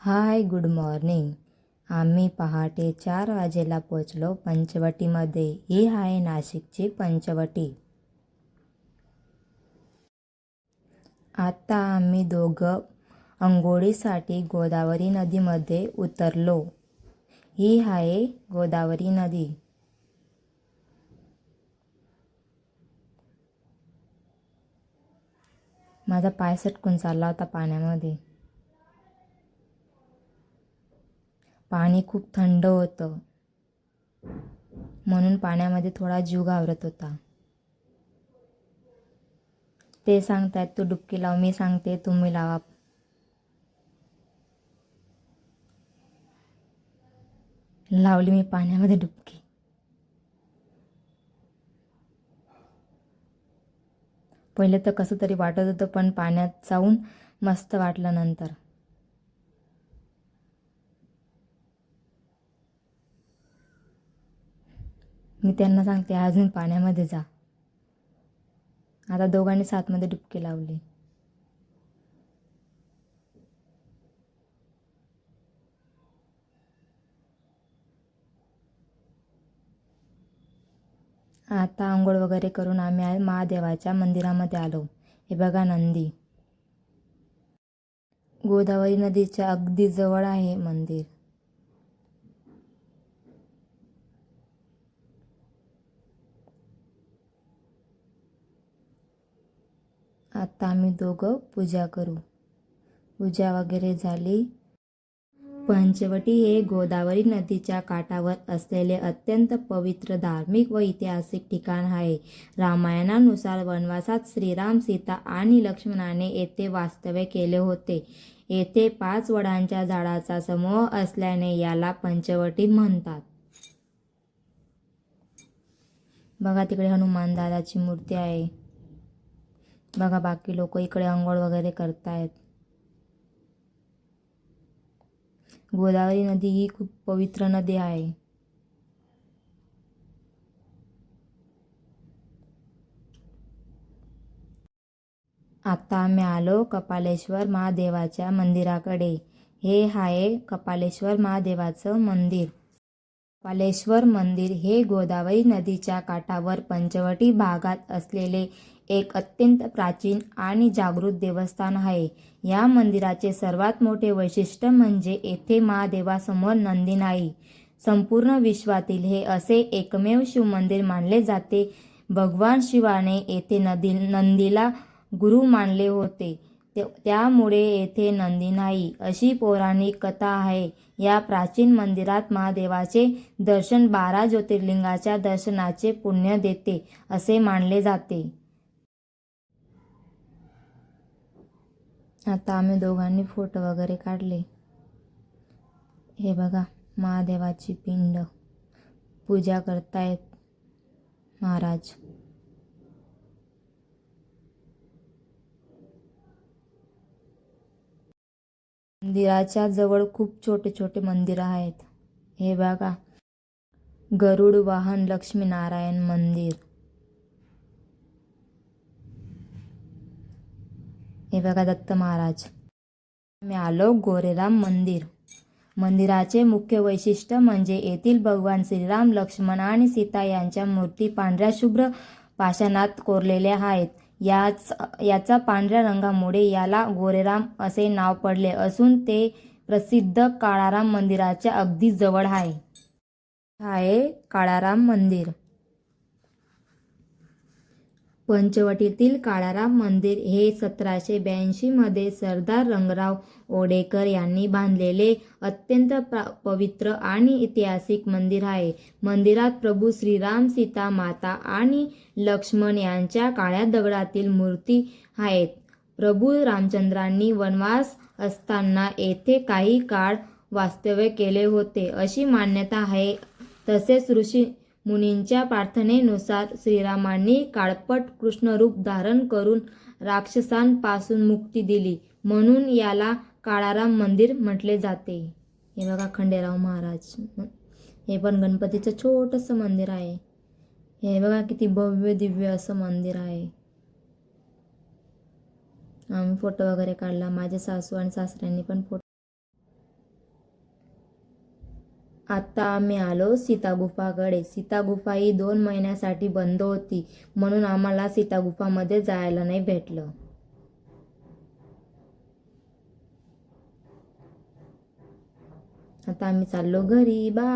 Hi good morning. आम्ही पहाटे चार वाजेला पोचलो पंचवटीमध्ये. ही आहे नाशिकची पंचवटी. आता आम्ही दोघं अंघोळीसाठी गोदावरी नदीमध्ये उतरलो. ही आहे गोदावरी नदी. माझा पाय सटकून चालला होता पाण्यामध्ये. पाणी खूप थंड होतं. म्हणून पाण्यामध्ये थोडा जीव गावरत होता. ते सांगतायत तू डुबकी लाव मी सांगते तुम्ही लावा. लावली मी पाण्यामध्ये डुबकी. पहिले तर कसं तरी वाटत होतं पण पाण्यात जाऊन मस्त वाटलं नंतर. मी त्यांना सांगते अजून पाण्यामध्ये जा. आता दोघांनी सातमध्ये डुबकी लावली. आता आंघोळ वगैरे करून आम्ही महादेवाच्या मंदिरामध्ये आलो. हे बघा नंदी. गोदावरी नदीच्या अगदी जवळ आहे मंदिर. आता आम्ही दोघं पूजा करू. पूजा वगैरे झाली. पंचवटी हे गोदावरी नदीच्या काठावर असलेले अत्यंत पवित्र धार्मिक व ऐतिहासिक ठिकाण आहे. रामायणानुसार वनवासात श्रीराम सीता आणि लक्ष्मणाने येथे वास्तव्य केले होते. येथे पाच वडांच्या झाडाचा समूह असल्याने याला पंचवटी म्हणतात. बघा तिकडे हनुमान दादाची मूर्ती आहे. बघा बाकी लोक इकडे आंघोळ वगैरे करतायत. गोदावरी नदी ही खूप पवित्र नदी आहे. आता आम्ही आलो कपालेश्वर महादेवाच्या मंदिराकडे. हे आहे कपालेश्वर महादेवाचं मंदिर. कपालेश्वर मंदिर हे गोदावरी नदीच्या काठावर पंचवटी भागात असलेले एक अत्यंत प्राचीन आणि जागृत देवस्थान आहे. या मंदिराचे सर्वात मोठे वैशिष्ट्य म्हणजे येथे महादेवासमोर नंदी नाही. संपूर्ण विश्वातील हे असे एकमेव शिवमंदिर मानले जाते. भगवान शिवाने येथे नदी नंदीला गुरु मानले होते. त्यामुळे येथे नंदी नाही अशी पौराणिक कथा आहे. या प्राचीन मंदिरात महादेवाचे दर्शन बारा ज्योतिर्लिंगाच्या दर्शनाचे पुण्य देते असे मानले जाते. आता आम्ही दोघांनी फोटो वगैरे काढले. हे बघा महादेवाची पिंड. पूजा करतायत महाराज. मंदिराच्या जवळ खूप छोटे छोटे मंदिर आहेत. हे बघा गरुड वाहन लक्ष्मीनारायण मंदिर. हे बघा दत्त महाराज. मी आलो गोरेराम मंदिर. मंदिराचे मुख्य वैशिष्ट्य म्हणजे येथील भगवान श्रीराम लक्ष्मण आणि सीता यांच्या मूर्ती पांढऱ्या शुभ्र पाषाणात कोरलेल्या आहेत. याच याचा पांढऱ्या रंगामुळे याला गोरेराम असे नाव पडले असून ते प्रसिद्ध काळाराम मंदिराच्या अगदी जवळ आहे. आहे काळाराम मंदिर. पंचवटीतील काळाराम मंदिर हे सतराशे ब्याऐंशीमध्ये सरदार रंगराव ओडेकर यांनी बांधलेले अत्यंत प्रा- पवित्र आणि ऐतिहासिक मंदिर आहे. मंदिरात प्रभू श्रीराम सीता माता आणि लक्ष्मण यांच्या काळ्या दगडातील मूर्ती आहेत. प्रभू रामचंद्रांनी वनवास असताना येथे काही काळ वास्तव्य केले होते अशी मान्यता आहे. तसेच ऋषी मुनींच्या प्रार्थनेनुसार श्रीरामांनी काळपट कृष्णरूप धारण करून राक्षसांपासून मुक्ती दिली म्हणून याला काळाराम मंदिर म्हटले जाते. हे बघा खंडेराव महाराज. हे पण गणपतीचं छोटंसं मंदिर आहे. हे बघा किती भव्य दिव्य असं मंदिर आहे. आम्ही फोटो वगैरे काढला माझे सासू आणि सासऱ्यांनी पण फोटो आता आम्ही आलो सीतागुफाकडे. सीतागुफा ही दोन महिन्यासाठी बंद होती म्हणून आम्हाला सीतागुफामध्ये जायला नाही भेटलं. आता आम्ही चाललो घरी. बा